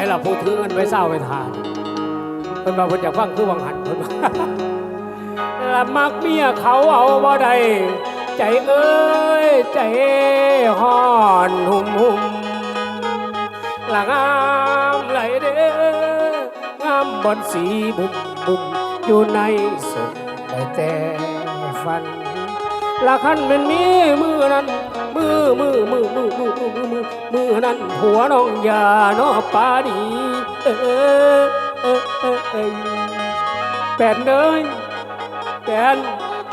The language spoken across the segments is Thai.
ส่ละผู้ถือเงินไว้เศร้าไว้ทานเพิ่นมาเพิ่นอยากฟังคือวังหันเพิ่นว่าละมักเมียเขาเอาบ่ได้ใจเอ้ยใจห่อนหุ่มหุ่มละงามไหลเด้องามบนสีบุมบุมอยู่ในสุดแต่ฟันละคันเป็นมีมือนั้น มือมือมือมือมือมือมือมือนั้นหัวน้องยาน้อปาดีเออเออเออเออแปดเนยแปด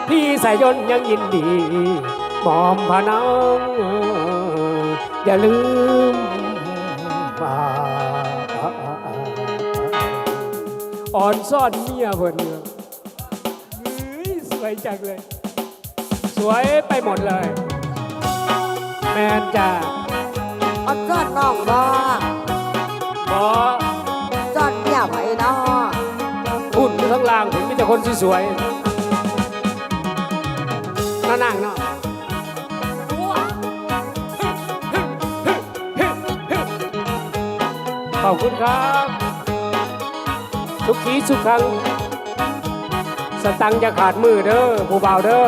พี่สายยนต์ยังยินดีหมอมพะนังอย่าลืมมาอ่อนซ่อนเมียเพิ่นเนี่ยเฮ้ยสวยจังเลย สวยไปหมดเลย แมนจ้าอดจอดน้องบ่บอจอดเมียไผน้อหุ่นอยู่ข้างล่างผมมีแต่คนสวยๆน่านั่งเนาะขอบคุณครับ ทุกทีสุขครั้ง สตังค์จะขาดมือเด้อผู้บ่าวเด้อ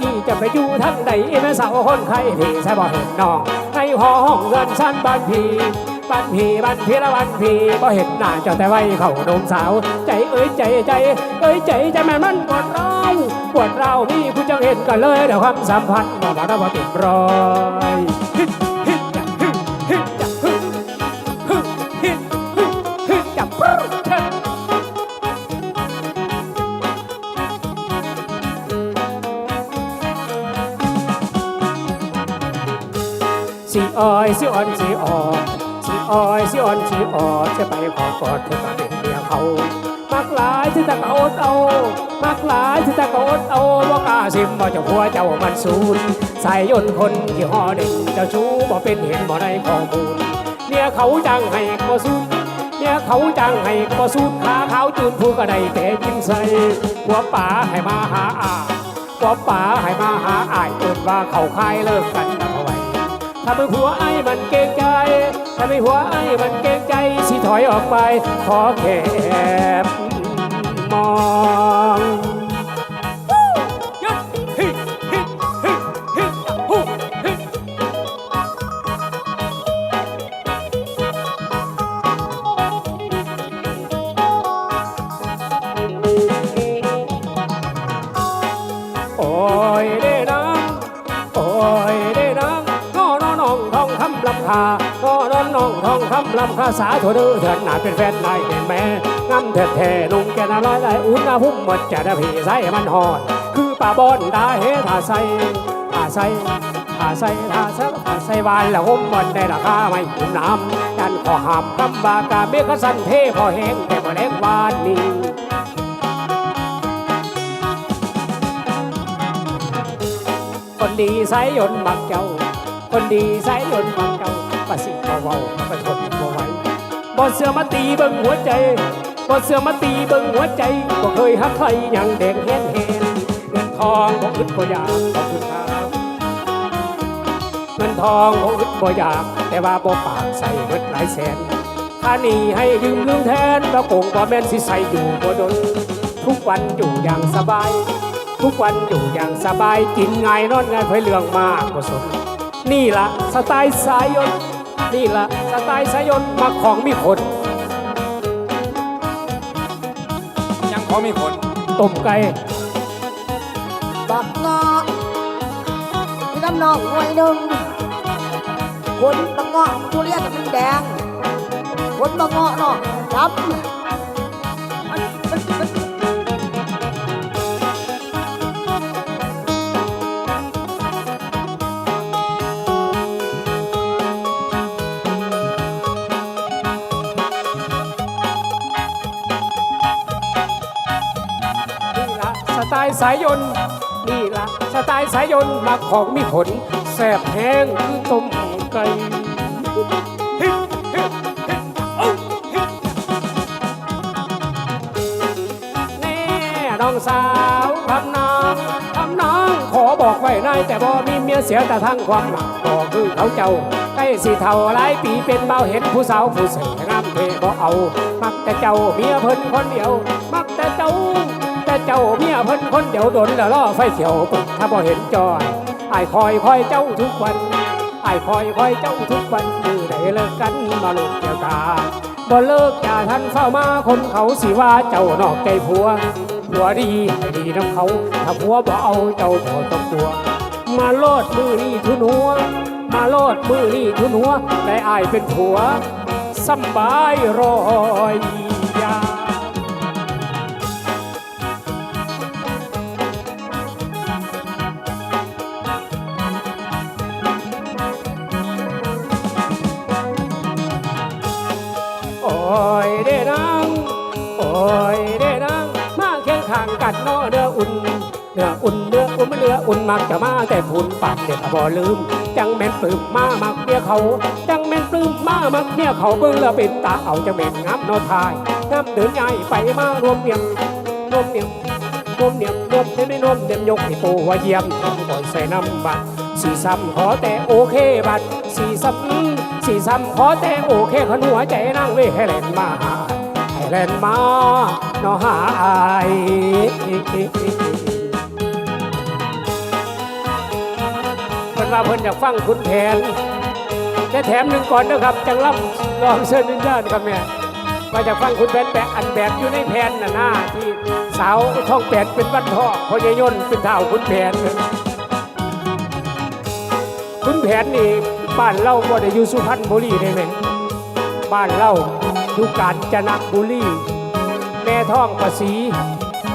กี่จะไปอยู่ทั้งใดแม่สาวคนใครพี่ใช่บ่เห็นน้องในห้องเงินสั้นบ้านพี่บ้านพี่บ้านพี่ละบ้านพี่บ่เห็นหน้าเจ้าแต่ไว้เขานมสาว ใจเอ้ยใจใจ เอ้ยใจใจแม่มันปวดเราปวดเรามีผู้จังเห็นกันเลยเดี๋ยวความสัมพันธ์บ่มาได้บ่ติดรอย สีอ้อยสีอ่อนสีอ่อนสีอ้อยสีอ่อนสีอ่อนจะไปขอกอดเธอก็เป็นเมียเขามักหลายที่ตะกอดเอามักหลายที่ตะกอดเอาบ่กาสิมบ่เจ้าผัวเจ้ามันสูนใส่ยนคนที่ห่อเด่นเจ้าชู้บ่เป็นเห็นบ่ได้ข้อมูลเมียเขาจังให้ก็สูนเมียเขาจังให้ก็สูนขาเขาจูนผู้ก็ได้แต่ยิ้มใส่หัวป่าให้มาหาอาหัวป่าให้มาหาอายเกินว่าเขาคายเลิกกันเอาไว้ ถ้าเป็นผัวไอ้มันเกรงใจถ้าเป็นผัวไอ้มันเกรงใจสิถอยออกไป ขอแคบมอง ลำคางอนอน้องทองคำลำคาสาโถเดือเถิดหนาเป็นแฟนได้แน่แม่งำเถิดแท่นุ่งแกน่าร้อยได้อุ่นอาพุ่มหมดจะได้พี่ใส่มันหอนคือป่าบอนดาเฮทาใส่ทาใส่ทาใส่ทาใส่ทาใส่วานแล้วห่มบอนได้ราคาไม่คุ้มน้ำยันขอห้ามคำบากาเมฆสันเทพอแห้งแต่บ่แรงวานนี้คนดีใสายยนต์มักเจ้า คนดีสายยนต์มักเจ้าประสิทธิ์เบาๆเป็นคนบ่ไหวบ่เสือมาตีเบิ่งหัวใจบ่เสือมาตีเบิ่งหัวใจบ่เคยหักใครอย่างเด็กเห็นเห็นเงินทองบ่อึดบ่อยากขอบคุณครับเงินทองบ่อึดบ่อยาก แต่ว่าบ่ปากใส่เงินหลายแสนถ้าหนี่ให้ยืมลืมแทนแล้วคงบ่แม่นสิใส่อยู่บ่ดนทุกวันอยู่อย่างสบาย ทุกวันอยู่อย่างสบายกินไงายนอนไงายเพื่อเรื่องมากกว่าสน นี่ละสไตล์สายยนต์นี่ละสไตล์สายยนต์มาของมีขนยังพอมีคนต้มไก่บักเงาะพี่น้ำน้องหน่วยหนึ่งคนบักเงาะทุเรียนมันแดงคนบักเงาะเนาะจับ ล์สายยนต์นี่ละสไตล์สายยนต์มาของมีขนแสบแห้งคือต้มไก่ฮิตฮิตฮิตเอ้าฮิตองสาวคำนางคำนางขอบอกไว้นายแต่บ่มีเมียเสียแต่ทั้งความหลักก็คือเขาเจ้าใกล้สิเท่าหลายปีเป็นเบาเห็นผู้สาวผู้เสยงามเทบ่เอา มักแต่เจ้าเมียเพิ่นคนเดียว มักแต่เจ้า นคนเดียวโดนแล้วล่อไฟเขียวปุ๊บถ้าบ่เห็นจอยไอ้คอยคอยเจ้าทุกวันไอ้คอยคอยเจ้าทุกวันมือได้เลิกกันมาลูกเดียวกาบ่เลิกอย่าทันเฝ้ามาคนเขาสิว่าเจ้านอกใจผัวผัวดีให้ดีน้ำเขา ถ้าผัวบ่เอาเจ้าบ่ต้องกลัว มาโลดมือนี่ทุนหัว มาโลดมือนี่ทุนหัวได้อายเป็นผัวสบายรอยางข้างกันเนอเดืออุ่นเดืออุ่นเดืออุ่นเดืออุ่นมักจะมาแต่พูนปากเด็กบ่ลืม จังแม่นปลื้มมามักเมียเขา จังแม่นปลื้มมามักเมียเขาเบิ่งแล้วเป็นตาเอาจังแม่นงามเนอทายงามเดินใหญ่ไปมารวมเนียมรวมเนียมรวมเนียมรวมเนียมไม่รวมเนียมยกให้ปูว่าเยี่ยมก่อนใส่น้ำบัตรสีซ้ำขอแต่โอเคบัตรสีซ้ำสีซ้ำขอแต่โอเคขันหัวใจนั่งเว้ให้เล่นมาให้เล่นมา นอหาอายเพิ่นว่าเพิ่นอยากฟังคุณแผนจะแถมหนึ่งก่อนนะครับ จังล่ำลองเชิญนินญาณครับแม่ว่าจะฟังคุณแผนแปะอันแบบอยู่ในแผนน่ะนะที่สาวท้องแปดเป็นวันท่อพอยายนต์เป็นเท่าคุณแผนคุณแผนนี่บ้านเล่าก็ได้อยู่สุพรรณบุรีได้ไหมบ้านเล่าอยู่กาญจนบุรี แม่ท่องประสี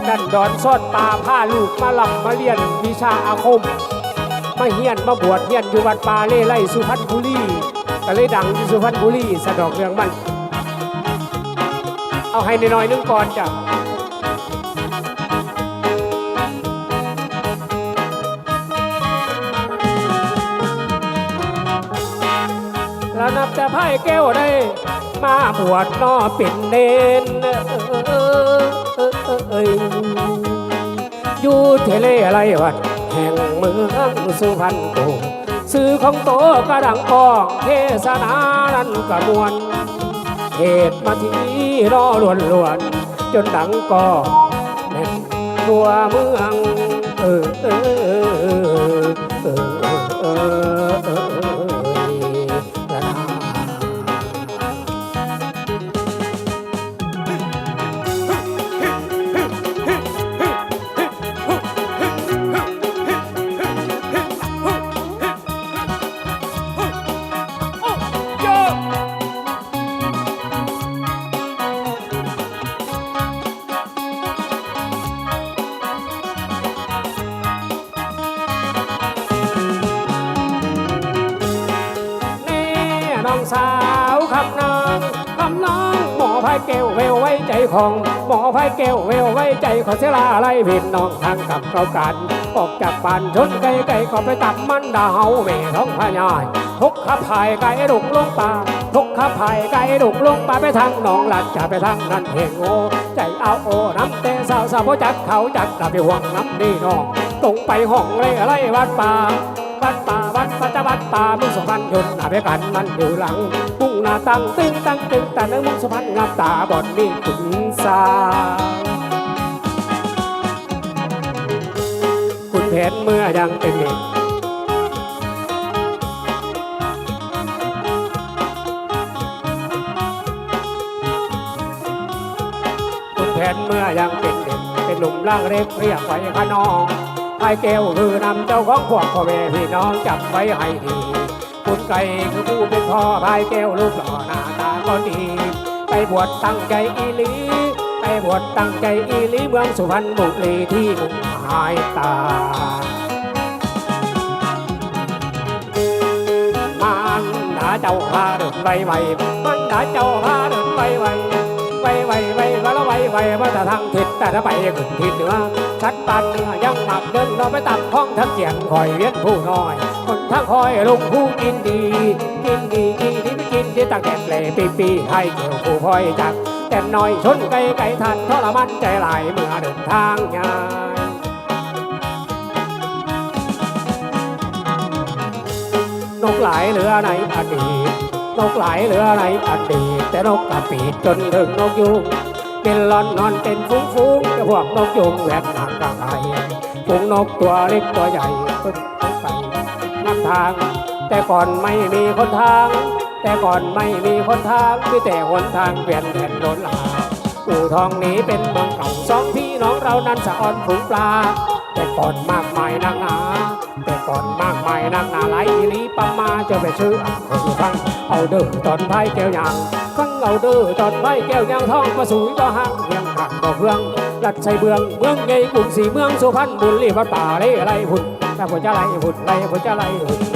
ดันดอนซ่อนตาผ้าลูกมาลำมาเรียนวิชาอาคม มาเฮียนมาบวชเฮียนอยู่วัดปลาเล่ไล่สุพรรณบุรีก็เลยดังอยู่สุพรรณบุรีสะดอกเรื่องมัน เอาให้น้อยนึงก่อนจ้ะ นับจะไพ่แก้วได้ มาบวชนอเป็นเนนอยู่เทเลอะไรวัด แห่งเมืองสุพรรณโตสื่อของโตกระดังกองเทศนานั้นกระมวลเหตุมาที่รอล้วนล้วน จนดังกองแน่นทั่วเมือง เออเออเออเออ ของหมอพายแก้วเววไว้ใจขอเสลาอะไรผิดน้องทางกับเรากันออกจากบ้านชนไก่ไก่ก็ไปตับมันดาเฮาแม่ท้องพญายทุกขับพายไก่ดุกลงป่าทุกขับพายไก่ดุกลงป่าไปทางหนองหลัดจะไปทางนั้นเพงโง่ใจเอาโอน้ำเตะสาวสาวจักเขาจักกลับไปห่วงน้ำดีน้องตรงไปห้องเลยอะไรวัดป่า วัดป่าวัดปัจจวัดป่ามุงสุพรรณยนต์อาไปกันมันอยู่หลังมุ่งหน้าตั้งตึงตั้งตึงแต่เนึกมุ่งสุพรรณงับตาบอดนี่ขุนสางคุณเพชรเมื่อยังเป็นเด็กคุณเพชรเมื่อยังเป็นเด็กเป็นหนุ่มร่างเล็กเรียกไว้ขนอง ไอ้แก้วคือนำเจ้าของพวกพ่อแม่พี่น้องจับไว้ให้ดีคุณไก่คือผู้เป็นพ่อพายแก้วรูปหล่อหน้าตาก็ดี ไปบวชตั้งใจอีลี ไปบวชตั้งใจอีลีเมืองสุพรรณบุรีที่มุงหายตา มันดาเจ้าพาเดินไวไวมันดาเจ้าพาเดินไวไวไวไวไว ไวไวว่าแต่ทางทิศแต่ถ้าไปขึ้นทิศเหนือชัดปันยังหมักเดินเราไปตับห้องทักเกียนคอยเวียนผู้น้อย คนทั้งคอยลงผู้กินดี กินดีกินดีไม่กินที่ตักแดดเลยปีปีให้เกี่ยวผู้พอยจักแต่น้อยชนไกลไก่ทันทรมานใจหลายเมื่อเดินทางยานกหลายเหลือในอดีต นกหลายเหลือในอดีต แต่นกกระปีดจนถึงนกยุง เป็นลอนนอนเป็นฟุ้งฟุ้งๆแต่พวกนกยุงแหวกหนักกระไรฝูงนกตัวเล็กตัวใหญ่ขึ้นไปนำทาง แต่ก่อนไม่มีคนทาง แต่ก่อนไม่มีคนทางมีแต่หนทางเปลี่ยนแผ่นโดนลาอู่ทองนี้เป็นเมืองเก่าสองพี่น้องเรานั้นสะออนฝูงปลา แต่ก่อนมากมายนางหนาแต่ก่อนมากมายนางหนาไหลอีหลีปั๊มมาจะไปชื่ออะคนฟังเอาเด้อตอนไพ่แก้วยาง ฟังเอาเด้อตอนไม้แก้วยางทองมาสู่ก็ห้างเมืองหักบ่เพื่องลัดใส่เบืองเมืองใหญ่กรุงสีเมืองสุพรรณบุรีวัดป่าไรอะไรหุ่นแต่ผมจะไรหุ่นไรผมจะไรหุ่น